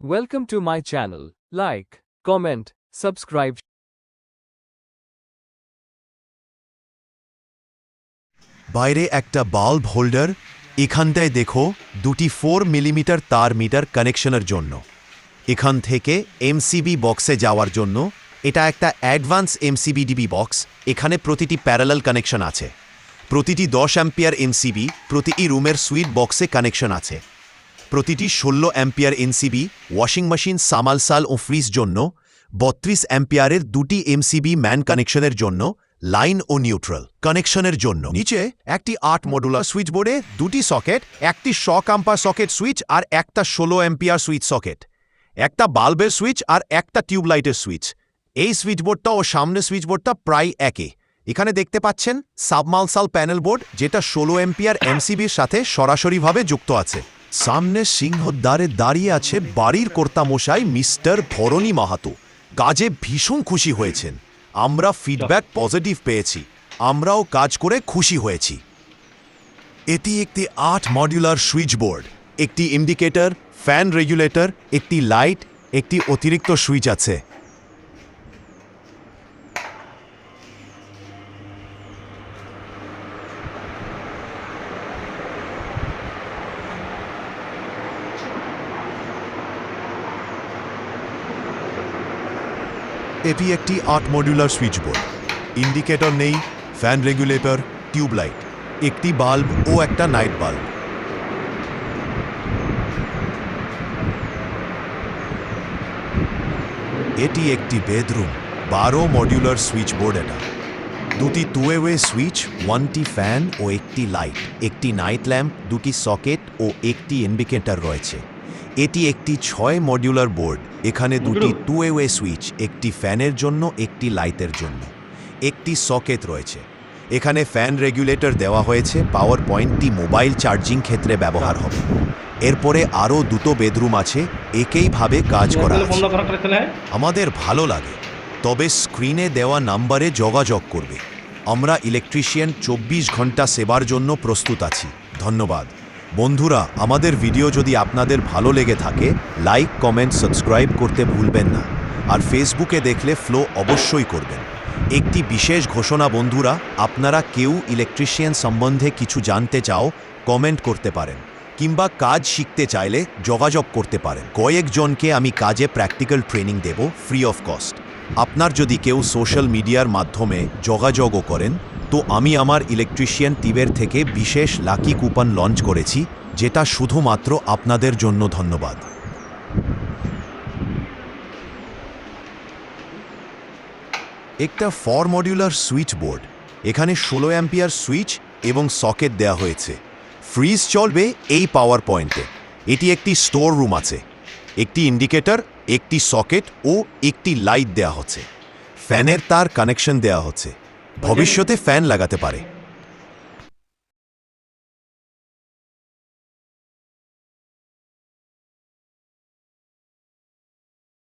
Welcome to my channel. Like, comment, subscribe. বাইরে একটা bulb holder এখানটায় দেখো দুটি ফোর মিলিমিটার তার মিটার কানেকশনের জন্য এখান থেকে এমসিবি বক্সে যাওয়ার জন্য এটা একটা অ্যাডভান্স এমসিবিডিবি বক্স এখানে প্রতিটি প্যারালাল কানেকশন আছে প্রতিটি দশ অ্যাম্পিয়ার এমসিবি প্রতিটি রুমের সুইট বক্সে কানেকশন আছে প্রতিটি ষোলো ampere M C B, washing machine, সামালসাল ও ফ্রিজ জন্য, বত্রিশ অ্যাম্পিয়ারের দুটি এমসিবি ম্যান কানেকশনের জন্য, লাইন ও নিউট্রাল কানেকশনের জন্য। নিচে একটি আট মডুলার সুইচ বোর্ডে দুটি সকেট, একটি শ কাম্পার সকেট সুইচ আর একটা ষোলো অ্যাম্পিয়ার সুইচ সকেট। একটা বাল্বের সুইচ আর একটা টিউবলাইটের সুইচ। এই সুইচ বোর্ডটা ও সামনে সুইচ বোর্ডটা প্রায় একই এখানে দেখতে পাচ্ছেন সাবমালসাল প্যানেল বোর্ড, যেটা ষোলো এম্পিয়ার এমসিবির সাথে সরাসরিভাবে যুক্ত আছে। সামনে সিংহদ্বারে দাঁড়িয়ে আছে বাড়ির কর্তামশাই মিস্টার ভরণী মাহাতো। কাজে ভীষণ খুশি হয়েছেন। আমরা ফিডব্যাক পজিটিভ পেয়েছি। আমরাও কাজ করে খুশি হয়েছি। এটি একটি আট মডিউলার সুইচ বোর্ড একটি ইন্ডিকেটর ফ্যান রেগুলেটর একটি লাইট একটি অতিরিক্ত সুইচ আছে। এটি একটি আট মডিউলার সুইচ বোর্ড ইন্ডিকেটর নেই ফ্যান রেগুলেটর টিউবলাইট একটি বাল্ব ও একটা নাইট বাল্ব এটি একটি বেডরুম বারো মডিউলার সুইচ বোর্ড এটা। দুটি টুয়ে ওয়ে সুইচ ওয়ানটি ফ্যান ও একটি লাইট একটি নাইট ল্যাম্প দুটি সকেট ও একটি ইন্ডিকেটর রয়েছে। এটি একটি ছয় মডিউলার বোর্ড এখানে দুটি টু ওয়ে সুইচ একটি ফ্যানের জন্য একটি লাইটের জন্য। একটি সকেট রয়েছে। এখানে ফ্যান রেগুলেটর দেওয়া হয়েছে পাওয়ার পয়েন্টটি মোবাইল চার্জিং ক্ষেত্রে ব্যবহার হবে। এরপরে আরও দুটো বেডরুম আছে একইভাবে কাজ করা আমাদের ভালো লাগে তবে স্ক্রিনে দেওয়া নাম্বারে যোগাযোগ করবে। আমরা ইলেকট্রিশিয়ান চব্বিশ ঘণ্টা সেবার জন্য প্রস্তুত আছি। ধন্যবাদ। বন্ধুরা, আমাদের ভিডিও যদি আপনাদের ভালো লেগে থাকে লাইক কমেন্ট সাবস্ক্রাইব করতে ভুলবেন না। আর ফেসবুকে দেখলে ফ্লো অবশ্যই করবেন। একটি বিশেষ ঘোষণা বন্ধুরা, আপনারা কেউ ইলেকট্রিশিয়ান সম্বন্ধে কিছু জানতে চাও কমেন্ট করতে পারেন। কিংবা কাজ শিখতে চাইলে যোগাযোগ করতে পারেন। কয়েকজনকে আমি কাজে প্র্যাকটিক্যাল ট্রেনিং দেব ফ্রি অফ কস্ট আপনার যদি কেউ সোশ্যাল মিডিয়ার মাধ্যমে যোগাযোগও করেন তো আমি আমার ইলেকট্রিশিয়ান টিবের থেকে বিশেষ লাকি কুপন লঞ্চ করেছি, যেটা শুধুমাত্র আপনাদের জন্য ধন্যবাদ। একটা ফর মডিউলার সুইচ বোর্ড এখানে ষোলো অ্যাম্পিয়ার সুইচ এবং সকেট দেওয়া হয়েছে। ফ্রিজ চলবে এই পাওয়ার পয়েন্টে এটি একটি স্টোর রুম আছে। একটি ইন্ডিকেটর একটি সকেট ও একটি লাইট দেওয়া হচ্ছে। ফ্যানের তার কানেকশন দেওয়া হচ্ছে। ভবিষ্যতে ফ্যান লাগাতে পারে।